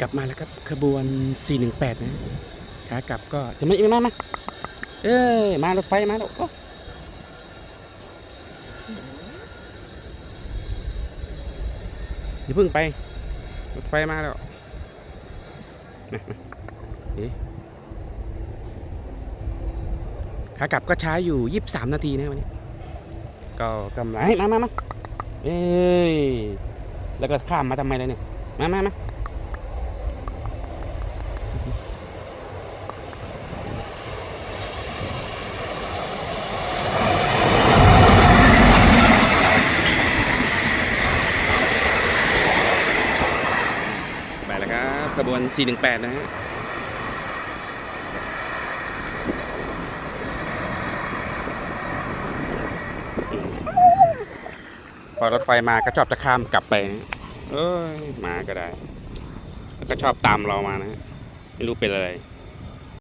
กลับมาแล้วครับขบวน 418 นะขากลับก็จะไม่มามาเอ้ยมารถไฟมาแล้วอย่าเพิ่งไป รถไฟมาแล้วนี่ขากลับก็ช้าอยู่ 23 นาทีนะวันนี้ ก็กำลังมามามาเอ้ย แล้วก็ข้ามมาทำไมเลยเนี่ย มามามาไป แล้วครับขบวน 418 นะฮะพอรถไฟมาก็ชอบจะข้ามกลับไปเอ้ยมาก็ได้ แล้วก็ชอบตามเรามานะฮะไม่รู้เป็นอะไร